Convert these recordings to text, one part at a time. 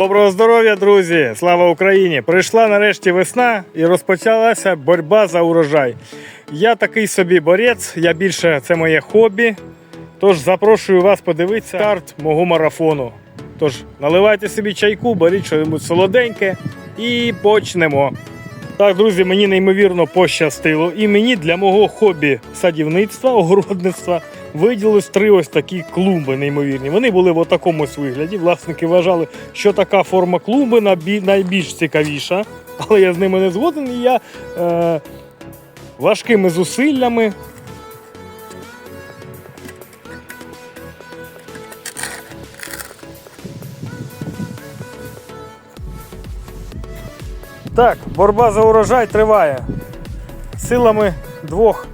Доброго здоров'я, друзі! Слава Україні! Прийшла нарешті весна і розпочалася боротьба за урожай. Я такий собі борець, я більше це моє хобі. Тож запрошую вас подивитися старт мого марафону. Тож наливайте собі чайку, беріть щось солоденьке і почнемо. Так, друзі, мені неймовірно пощастило. І мені для мого хобі садівництва, огородництва виділилось три ось такі клумби неймовірні. Вони були в такому вигляді. Власники вважали, що така форма клумби найбільш цікавіша, але я з ними не згоден. І я е, важкими зусиллями. Так, боротьба за урожай триває. Силами двох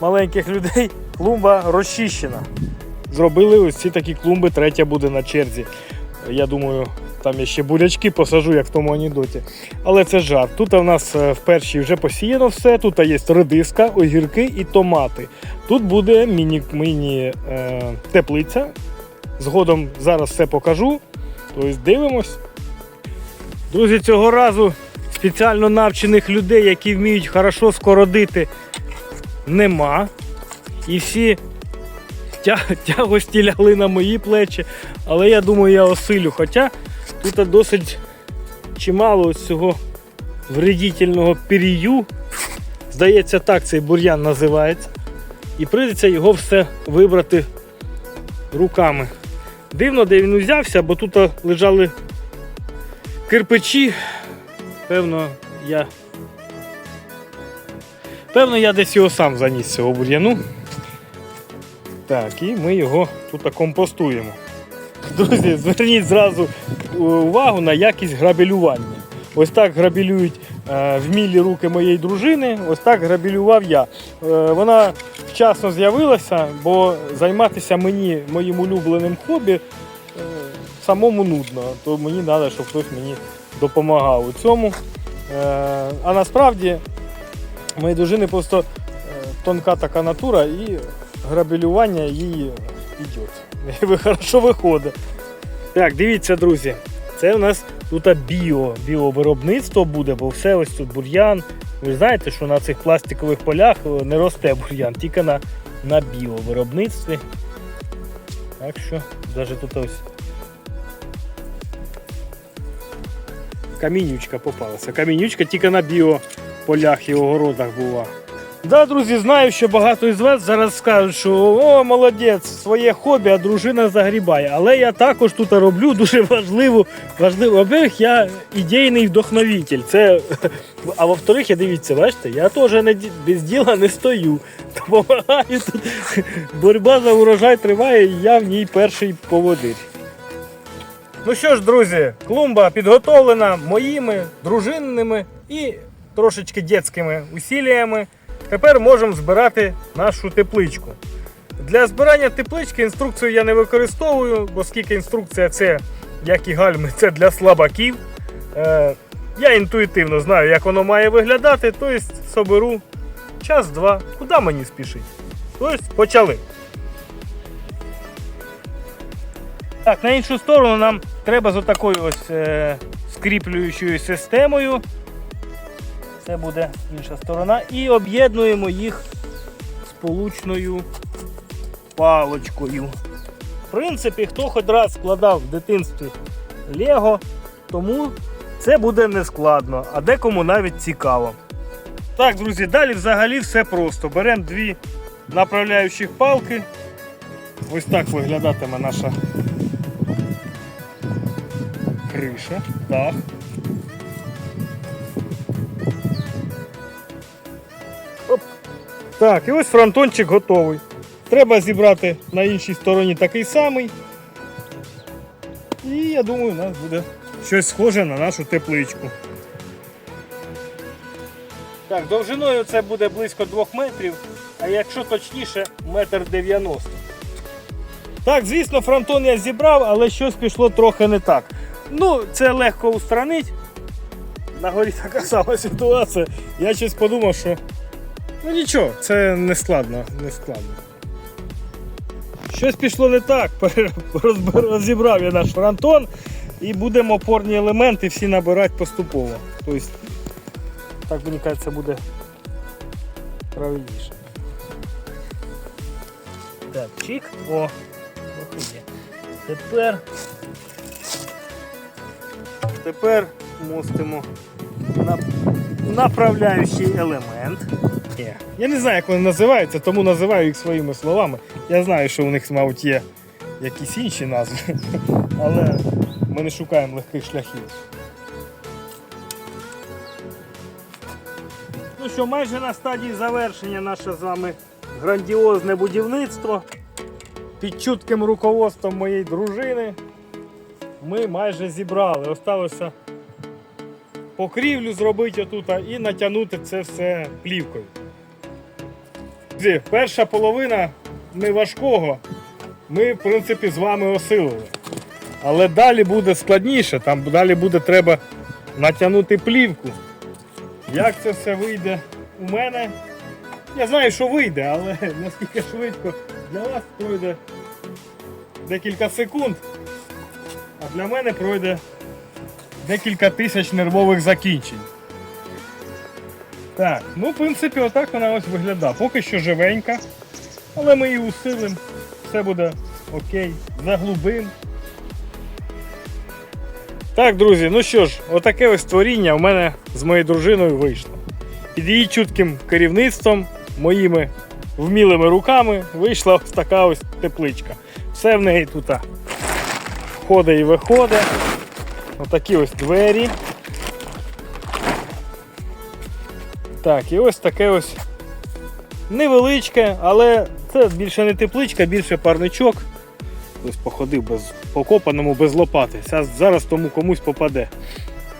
маленьких людей клумба розчищена. Зробили ось ці такі клумби, третя буде на черзі. Я думаю, там я ще бурячки посажу, як в тому анекдоті. Але це жарт. Тут у нас е, в першій вже посіяно все. Тут є редиска, огірки і томати. Тут буде міні, міні е. Згодом зараз все покажу. Тобто дивимось. Друзі, цього разу спеціально навчених людей, які вміють хорошо скородити, нема. І всі тя- тягості лягли на мої плечі. Але я думаю, я осилю. Хоча тут досить чимало цього вредительного пір'ю. Здається, так цей бур'ян називається. І прийдеться його все вибрати руками. Дивно, де він узявся, бо тут лежали кирпичі. Певно, я. Певно, я десь його сам заніс цього бур'яну. Так, і ми його тут компостуємо. Друзі, зверніть зразу е, увагу на якість грабелювання. Ось так грабелюють е, вмілі руки моєї дружини, ось так грабелював я. Е, вона вчасно з'явилася, бо займатися мені моїм улюбленим хобі самому нудно, то мені треба, щоб хтось мені допомагав у цьому. А насправді моєї дружини просто тонка така натура і грабелювання їй йде. Хорошо виходить. Так, дивіться, друзі. Це у нас тут біо, біовиробництво буде, бо все ось тут бур'ян. Ви знаєте, що на цих пластикових полях не росте бур'ян, тільки на, на біовиробництві. Так що, навіть тут ось камінючка попалася. Камінючка тільки на біополях і огородах була. Да, друзі, знаю, що багато із вас зараз скажуть, що о, молодець, своє хобі, а дружина загрібає. Але я також тут роблю дуже важливу, важливу. Во-первых, я ідейний вдохновитель. Це, а во-вторых, я дивіться, бачите, я теж не без діла не стою. Допомагаю тут. Боротьба за урожай триває, і я в ній перший поводир. Ну що ж, друзі, клумба підготовлена моїми дружинними і трошечки дитячими усіллями. Тепер можемо збирати нашу тепличку. Для збирання теплички інструкцію я не використовую, оскільки інструкція це, як і гальми, це для слабаків. Е, я інтуїтивно знаю, як воно має виглядати, тобто соберу час-два. Куди мені спішить? Тобто почали. Так, на іншу сторону нам треба з отакою ось е, скріплюючою системою. Це буде інша сторона. І об'єднуємо їх сполучною палочкою. В принципі, хто хоч раз складав в дитинстві Лего, тому це буде не складно, а декому навіть цікаво. Так, друзі, далі взагалі все просто. Беремо дві направляючих палки. Ось так виглядатиме наша криша. Так. Так, і ось фронтончик готовий. Треба зібрати на іншій стороні такий самий. І я думаю, у нас буде щось схоже на нашу тепличку. Так, довжиною це буде близько 2 метрів, а якщо точніше, метр 90. Так, звісно, фронтон я зібрав, але щось пішло трохи не так. Ну, це легко устранить. На горі така сама ситуація. Я щось подумав, що ну нічого, це не складно, не складно. Щось пішло не так. Розібрав я наш фронтон. І будемо опорні елементи всі набирати поступово. Тобто, так мені кажеться, буде правильніше. Так, чик. О, ох. Тепер. Тепер мостимо направляючий елемент. Є. Я не знаю, як вони називаються, тому називаю їх своїми словами. Я знаю, що у них, мабуть, є якісь інші назви, але ми не шукаємо легких шляхів. Ну що, майже на стадії завершення наше з вами грандіозне будівництво. Під чутким руководством моєї дружини ми майже зібрали. Осталося покрівлю зробити отут і натягнути це все плівкою. Друзі, перша половина не важкого. Ми, в принципі, з вами осилили. Але далі буде складніше, там далі буде треба натягнути плівку. Як це все вийде у мене? Я знаю, що вийде, але наскільки швидко для вас пройде декілька секунд, а для мене пройде декілька тисяч нервових закінчень. Так, ну в принципі отак вона ось виглядає. Поки що живенька, але ми її усилимо, все буде окей, заглубим. Так, друзі, ну що ж, отаке ось творіння в мене з моєю дружиною вийшло. Під її чутким керівництвом, моїми вмілими руками вийшла ось така ось тепличка. Все в неї тут входить і виходить. Отакі ось двері. Так, і ось таке ось невеличке, але це більше не тепличка, більше парничок. Ось походив без покопаному без лопати. Зараз, тому комусь попаде.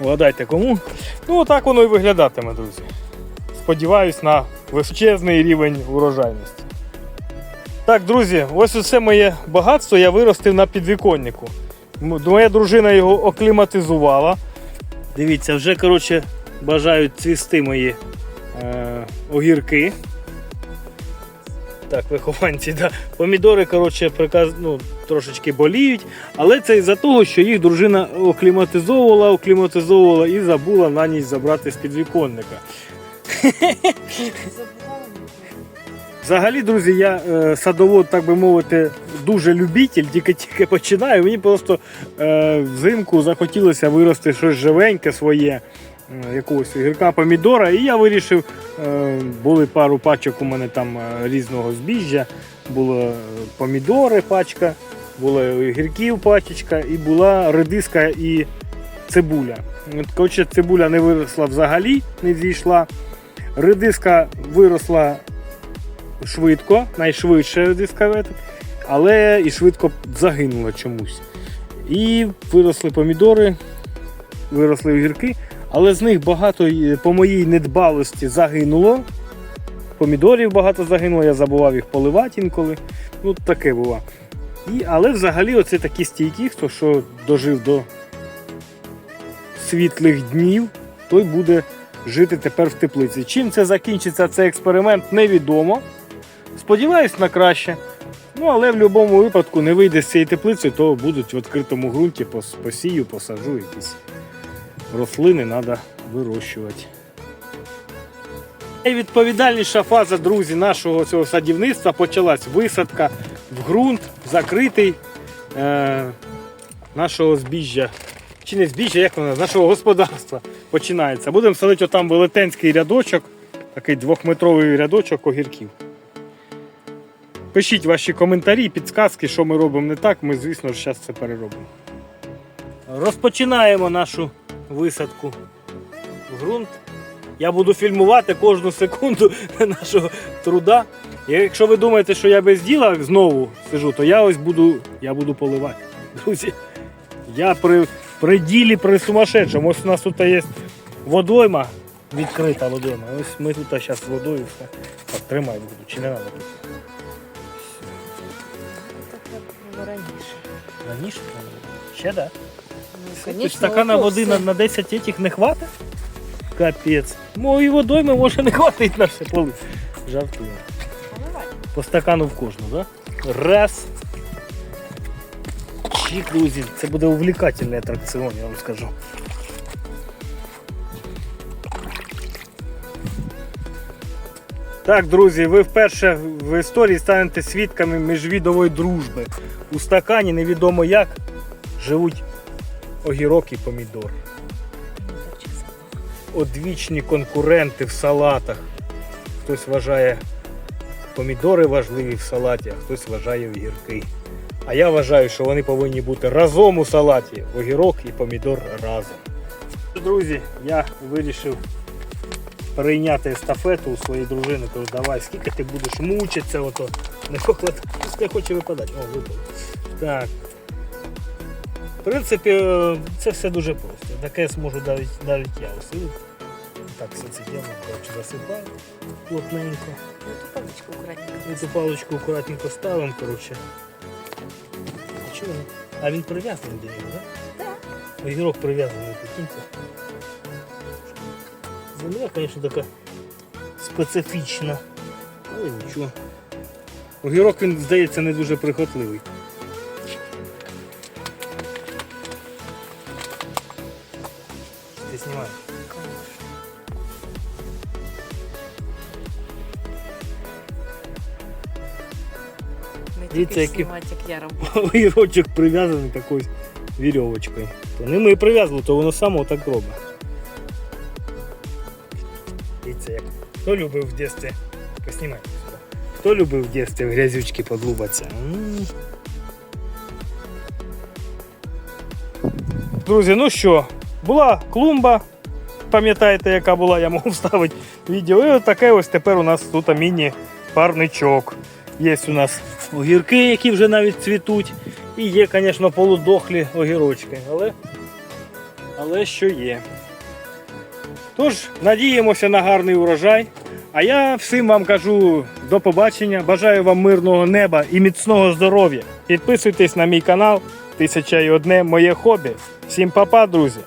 Вгадайте кому. Ну отак воно і виглядатиме, друзі. Сподіваюсь на величезний рівень урожайності. Так, друзі, ось усе моє багатство я виростив на підвіконнику. Моя дружина його окліматизувала. Дивіться, вже коротше, бажають цвісти мої е, огірки. Так, вихованці, да. Помідори, коротше, приказ, ну, трошечки боліють, але це із-за того, що їх дружина окліматизовувала, окліматизовувала і забула на ніч забрати з підвіконника. Взагалі, друзі, я е, садовод, так би мовити, дуже любитель, тільки-тільки починаю. Мені просто е, взимку захотілося вирости щось живеньке своє, якогось гірка помідора. І я вирішив, е, були пару пачок у мене там е, різного збіжжя. Було е, помідори пачка, була гірків пачечка і була редиска і цибуля. От, Коротше, цибуля не виросла взагалі, не зійшла. Редиска виросла швидко, найшвидше редиска, але і швидко загинула чомусь. І виросли помідори, виросли огірки, але з них багато е, по моїй недбалості загинуло. Помідорів багато загинуло, я забував їх поливати інколи. Ну, таке було. І, але взагалі оце такі стійкі, хто що дожив до світлих днів, той буде жити тепер в теплиці. Чим це закінчиться цей експеримент, невідомо. Сподіваюсь на краще. Ну, але в будь-якому випадку не вийде з цієї теплиці, то будуть в відкритому ґрунті посію, посаджу якісь рослини треба вирощувати. Найвідповідальніша фаза, друзі, нашого цього садівництва почалась висадка в ґрунт, закритий е, нашого збіжжя. Чи не збіжжя, як воно, з нашого господарства починається. Будемо садити отам велетенський рядочок, такий двохметровий рядочок огірків. Пишіть ваші коментарі, підсказки, що ми робимо не так. Ми, звісно ж, зараз це переробимо. Розпочинаємо нашу висадку в ґрунт. Я буду фільмувати кожну секунду нашого труда. І якщо ви думаєте, що я без діла знову сижу, то я ось буду, я буду поливати. Друзі, я при, при ділі при сумасшедшому. Ось у нас тут є водойма, відкрита водойма. Ось ми тут зараз водою все. Так, тримай буду, чи не треба тут? Так як раніше. Раніше? Ще да? Ну, Тобто конечно, стакана води на, на 10 этих не хватить? Капець. Моєї водойми може не хватить на все поли. Жартую. По стакану в кожну, да? Раз. Борщі, друзі, це буде увлікательний атракціон, я вам скажу. Так, друзі, ви вперше в історії станете свідками міжвідової дружби. У стакані невідомо як живуть огірок і помідор. Одвічні конкуренти в салатах. Хтось вважає помідори важливі в салаті, а хтось вважає огірки. А я вважаю, що вони повинні бути разом у салаті. Огірок і помідор разом. Друзі, я вирішив перейняти естафету у своєї дружини. Кажу, давай, скільки ти будеш мучитися, ото не хоче випадати. О, випав. Так. В принципі, це все дуже просто. Таке зможу навіть, навіть я усилити. Так, все це діло, коротше, засипаю плотненько. Ну, ту паличку акуратненько. І цю паличку акуратненько ставимо, коротше. А чого? А він прив'язаний до нього, так? Так. Огірок прив'язаний до кінця. Земля, звісно, така специфічна. Але нічого. Огірок він, здається, не дуже прихотливий. Дивіться, які- знімати, як я роблю. огірочок прив'язаний такою вірьовочкою. То не ми прив'язали, то воно само так робить. Дивіться, як. Хто любив в дитинстві? Поснімай. Хто любив в дитинстві в грязючки подлубатися? Друзі, ну що, була клумба. Пам'ятаєте, яка була, я можу вставити відео. І от таке ось тепер у нас тут міні-парничок. Є у нас огірки, які вже навіть цвітуть. І є, звісно, полудохлі огірочки. Але, але що є. Тож, надіємося на гарний урожай. А я всім вам кажу до побачення. Бажаю вам мирного неба і міцного здоров'я. Підписуйтесь на мій канал. Тисяча і одне моє хобі. Всім па-па, друзі!